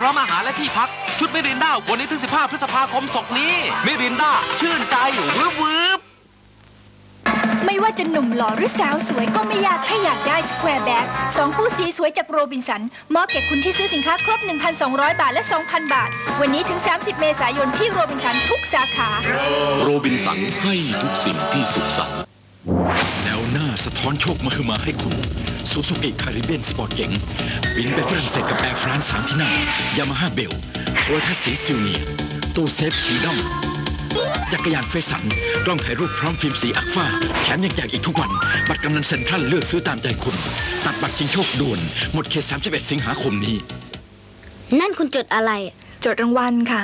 พร้อมอาหารและที่พัก ชุดมิรินด้าวันนี้ถึง 15 พฤษภาคมศกนี้ มิรินด้าชื่นใจวืบวืบไม่ว่าจะหนุ่มหล่อหรือสาวสวยก็ไม่ยากถ้าอยากได้สแควร์แบ็กสองคู่สีสวยจากโรบินสันมอบแก่คุณที่ซื้อสินค้าครบ 1,200 บาทและ 2,000 บาท วันนี้ถึง 30 เมษายนที่โรบินสันทุกสาขา โรบินสันให้ทุกสิ่งที่สุขสันต์ แนวหน้าสะท้อนโชคมาคือมาให้คุณซูซูกิคาริเบียนสปอร์ตเก๋งบินไปฝรั่งเศสกับแอร์ฟรานซ์สามที่นั่งยามาฮ่าเบลโทรทัศน์สีซิลเนียตู้เซฟคีดอมจักรยานเฟสันกล้องถ่ายรูปพร้อมฟิล์มสีอักฟ้า แถมยังแจกอีกทุกวัน บัตรกำนันเซ็นทรัลเลือกซื้อตามใจคุณ ตัดบัตรชิงโชคด่วน หมดเขต31 สิงหาคมนี้ นั่นคุณจดอะไรอะจดรางวัลค่ะ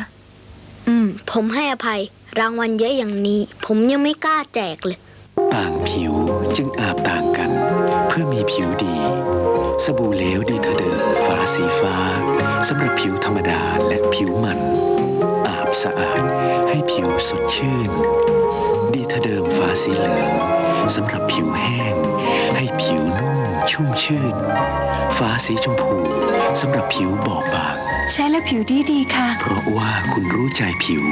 อืม ผมให้อภัย รางวัลเยอะอย่างนี้ ผมยังไม่กล้าแจกเลย ต่างผิวจึงอาบต่างกัน เพื่อมีผิวดี สบู่เหลวดีเธอเดิมฟ้าสีฟ้าสำหรับผิวธรรมดาและผิวมัน อาบสะอาดให้ผิวสดชื่น ดีเธอเดิมฟ้าสีเหลืองสำหรับผิวแห้ง ให้ผิวนุ่มชุ่มชื่น ฟ้าสีชมพูสำหรับผิวบอบบาง ใช้แล้วผิวดีดีค่ะ เพราะว่าคุณรู้ใจผิว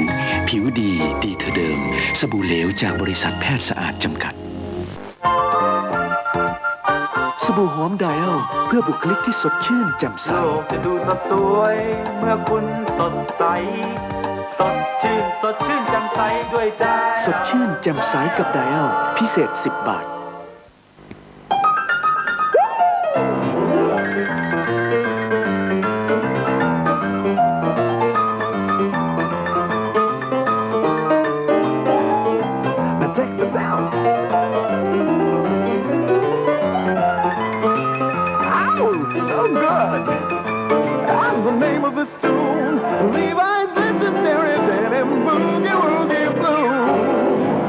ผิวดีดีเธอเดิม สบู่เหลวจากบริษัทแพทย์สะอาดจำกัด สบู่หอมไดเอลเพื่อบุคลิกที่สดชื่นแจ่มใส โลกจะดูสดสวย เมื่อคุณสดใส สดชื่น สดชื่นแจ่มใสด้วยใจ สดชื่นแจ่มใสกับไดเอลพิเศษ 10 บาท check this out. Oh, so good. And the name of this tune, Levi's legendary denim boogie woogie blues.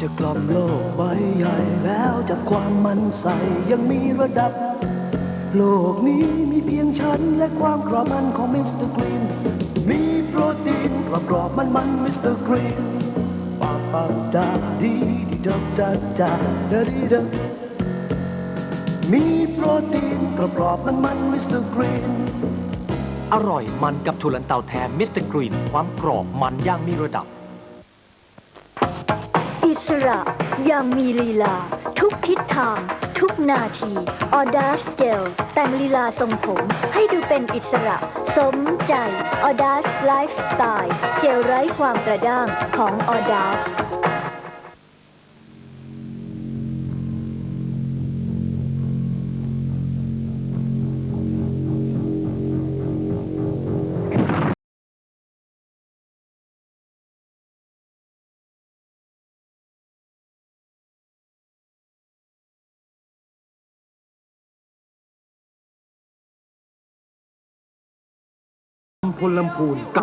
จะกล่อมโลกใบใหญ่แล้วจับความมันใสยังมีระดับ โลกนี้มีเพียงฉันและความกรอบมันของมิสเตอร์กรีน มีโปรตีนกรอบกรอบมันมันมิสเตอร์กรีนปาปาดาดีดีดับดาดาดาดีดับมีโปรตีนกรอบกรอบมันมันมิสเตอร์กรีนอร่อยมันกับถั่วลันเตาแทนมิสเตอร์กรีนความกรอบมันย่างมีระดับ อิสระอย่างมีลีลา ทุกทิศทาง ทุกนาทีออดาสเจล แต่งลีลาทรงผมให้ดูเป็นอิสระ สมใจออดาสไลฟ์สไตล์ เจลไร้ความกระด้างของออดาส คนลำพูนกับ